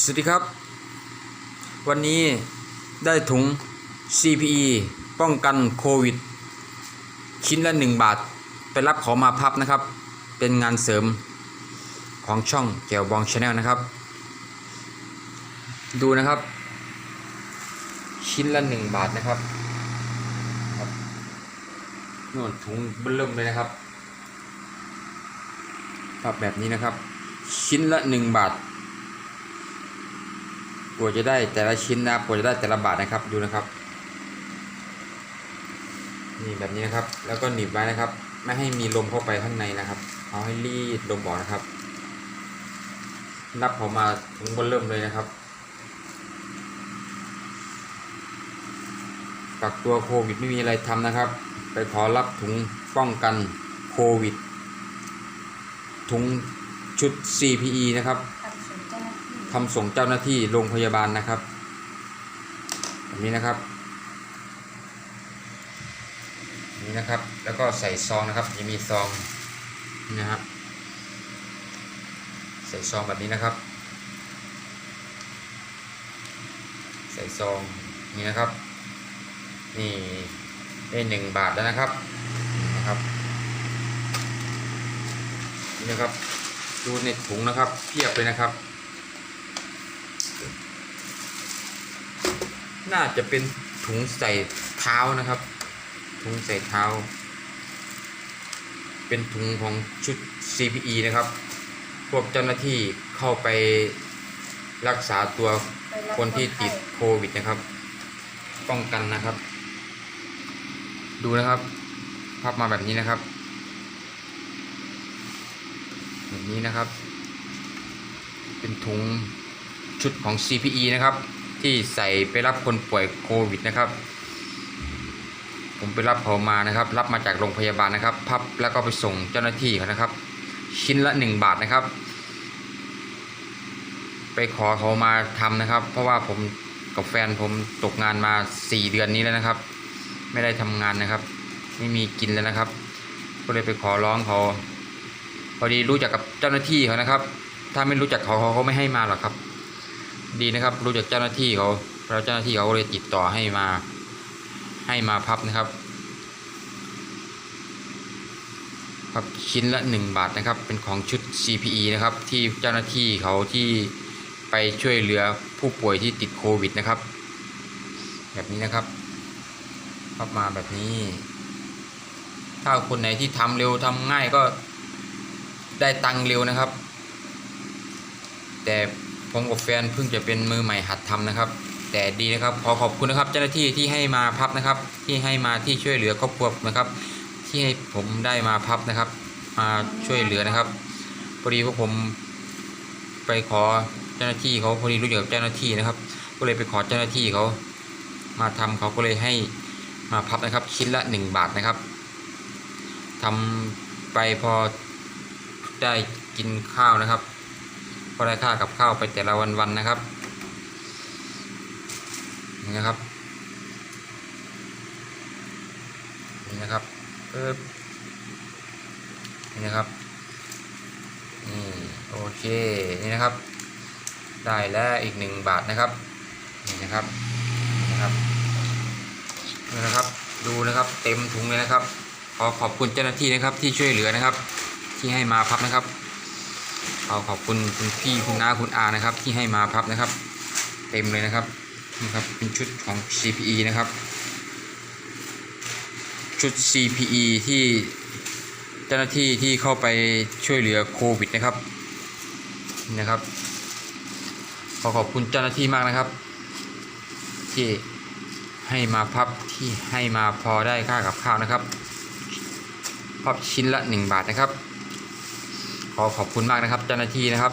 สวัสดีครับ วันนี้ได้ถุง CPE ป้องกันโควิด ชิ้นละ 1 บาท ไปรับของมาพับนะครับ เป็นงานเสริมของช่องแกวบองชาแนลนะครับ ดูนะครับ ชิ้นละ 1 บาทนะครับนู่นถุงเบิ่มเลยนะครับครับแบบนี้นะครับ ชิ้นละ 1 บาท ว่าจะได้แต่ละชิ้นนะครับกว่าจะได้แต่ละบาทนะครับดูนะครับนี่แบบนี้นะครับ แล้วก็หนีบไว้นะครับ ไม่ให้มีลมเข้าไปข้างในนะครับ เอาให้รีดลมออกนะครับ นับออกมาถึงบนเริ่มเลยนะครับกักตัวโควิดไม่มีอะไรทำนะครับ ไปขอรับถุงป้องกันโควิด ถุงชุด CPE นะครับ ทำส่งเจ้าหน้าที่ทำส่งเจ้าหน้าที่โรงพยาบาลนะครับแบบนี้นะครับนี้นะครับ แล้วก็ใส่ซองนะครับจะมีซองนะครับ ใส่ซองแบบนี้นะครับ ใส่ซองนี่นะครับ นี่ได้หนึ่งบาทแล้วนะครับนะครับนี่นะครับ ดูในถุงนะครับเพียบเลยนะครับ น่าจะเป็นถุงใส่เท้านะครับ ถุงใส่เท้า เป็นถุงของชุด CPE นะครับ พวกเจ้าหน้าที่เข้าไปรักษาตัวคนที่ติดโควิดนะครับ ป้องกันนะครับ ดูนะครับภาพมาแบบนี้นะครับแบบนี้นะครับ เป็นถุงชุดของ CPE นะครับ ที่ใส่ไปรับคนป่วยโควิดนะครับ ผมไปรับเขามานะครับ รับมาจากโรงพยาบาลนะครับ พับแล้วก็ไปส่งเจ้าหน้าที่เขานะครับ ชิ้นละ 1 บาทนะครับ ไปขอเขามาทำนะครับ เพราะว่าผมกับแฟนผมตกงานมา 4 เดือนนี้แล้วนะครับ ไม่ได้ทำงานนะครับ ไม่มีกินแล้วนะครับ ก็เลยไปขอร้องเขาพอดีรู้จักกับเจ้าหน้าที่เขานะครับ ถ้าไม่รู้จักเขาเขาไม่ให้มาหรอกครับ ดีนะครับ รู้จักเจ้าหน้าที่เขาแล้วเจ้าหน้าที่เขาเลยติดต่อให้มาให้มาพับนะครับ พับชิ้นละ 1 บาทนะครับ เป็นของชุด CPE นะครับ ที่เจ้าหน้าที่เขาที่ไปช่วยเหลือผู้ป่วยที่ติดโควิดนะครับ แบบนี้นะครับ พับมาแบบนี้ ถ้าคนไหนที่ทำเร็วทำง่ายก็ได้ตังเร็วนะครับ แต่ ผมกับแฟนเพิ่งจะเป็นมือใหม่หัดทำนะครับ แต่ดีนะครับขอขอบคุณนะครับ เจ้าหน้าที่ที่ให้มาพับนะครับ ที่ให้มาที่ช่วยเหลือครอบครัวนะครับ ที่ให้ผมได้มาพับนะครับ มาช่วยเหลือนะครับพอดีพวกผมไปขอเจ้าหน้าที่เขาพอดีรู้จักกับเจ้าหน้าที่นะครับ ก็เลยไปขอเจ้าหน้าที่เขามาทำเขาก็เลยให้มาพับนะครับชิ้นละหนึ่งบาทนะครับทำไปพอได้กินข้าวนะครับ พอได้ค่ากับข้าวไปแต่ละวันๆนะครับนี่นะครับนี่นะครับเออนี่นะครับนี่โอเคนี่นะครับ ได้แล้วอีกหนึ่งบาทนะครับนี่นะครับนะครับนี่นะครับดูนะครับเต็มถุงเลยนะครับขอขอบคุณเจ้าหน้าที่นะครับที่ช่วยเหลือนะครับ ที่ให้มาพับนะครับ ขอขอบคุณคุณพี่คุณน้าคุณอานะครับ ที่ให้มาพับนะครับ เต็มเลยนะครับนี่ครับเป็นชุดของ CPE นะครับ ชุด CPE ที่เจ้าหน้าที่ที่เข้าไปช่วยเหลือโควิดนะครับนี่นะครับ ขอขอบคุณเจ้าหน้าที่มากนะครับ ที่ให้มาพับที่ให้มาพอได้ค่ากับข้าวนะครับพับชิ้นละ 1 บาทนะครับ ขอขอบคุณมากนะครับ เจ้าหน้าที่นะครับ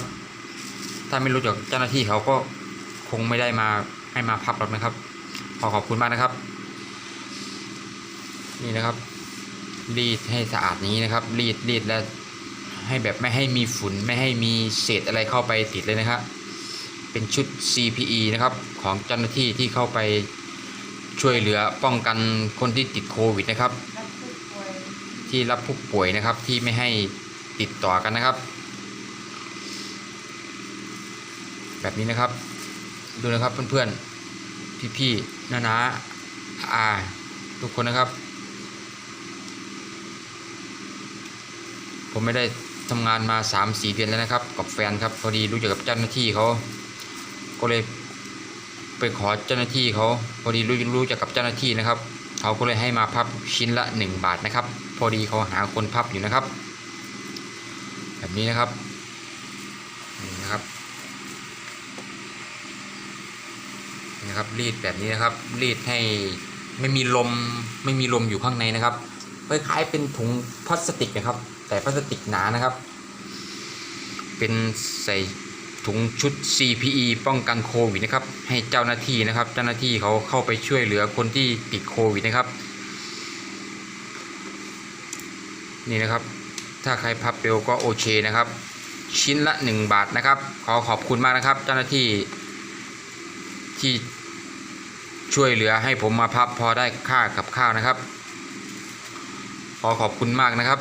ถ้าไม่รู้จักเจ้าหน้าที่เขาก็คงไม่ได้มาให้มาพับหรอกนะครับ ขอขอบคุณมากนะครับ นี่นะครับ รีดให้สะอาดนี้นะครับ รีดรีดแล้วให้แบบไม่ให้มีฝุ่นไม่ให้มีเศษอะไรเข้าไปติดเลยนะครับ เป็นชุด CPE นะครับของเจ้าหน้าที่ที่เข้าไปช่วยเหลือป้องกันคนที่ติดโควิดนะครับ ที่รับผู้ป่วยนะครับที่ไม่ให้ ติดต่อกันนะครับ แบบนี้นะครับ ดูนะครับเพื่อนๆ พี่ๆน้าๆอาทุกคนนะครับ ผมไม่ได้ทำงานมา 3-4 เดือนแล้วนะครับ กับแฟนครับพอดีรู้จักกับเจ้าหน้าที่เขาก็เลยไปขอเจ้าหน้าที่เขาพอดีรู้รู้จักกับเจ้าหน้าที่นะครับเขาก็เลยให้มาพับชิ้นละ 1 บาทนะครับ พอดีเขาหาคนพับอยู่นะครับ แบบนี้นะครับนี่นะครับนี่นะครับรีดแบบนี้นะครับรีดให้ไม่มีลมไม่มีลมอยู่ข้างในนะครับคล้ายๆเป็นถุงพลาสติกนะครับ แต่พลาสติกหนานะครับ เป็นใส่ถุงชุด CPE ป้องกันโควิดนะครับ ให้เจ้าหน้าที่นะครับ เจ้าหน้าที่เขาเข้าไปช่วยเหลือคนที่ติดโควิดนะครับ นี่นะครับ ถ้าใครพับเร็วก็โอเคนะครับ ชิ้นละ 1 บาทนะครับ ขอขอบคุณมากนะครับ เจ้าหน้าที่ที่ช่วยเหลือให้ผมมาพับพอได้ค่ากับข้าวนะครับ ขอขอบคุณมากนะครับ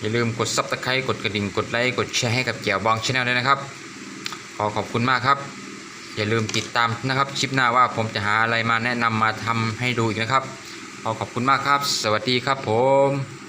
อย่าลืมกดซับสไครต์กดกระดิ่งกดไลค์กดแชร์ให้กับเกี่ยวบองชาแนลด้วยนะครับ ขอขอบคุณมากครับ อย่าลืมติดตามนะครับคลิปหน้าว่าผมจะหาอะไรมาแนะนำมาทำให้ดูอีกนะครับ ขอขอบคุณมากครับ สวัสดีครับผม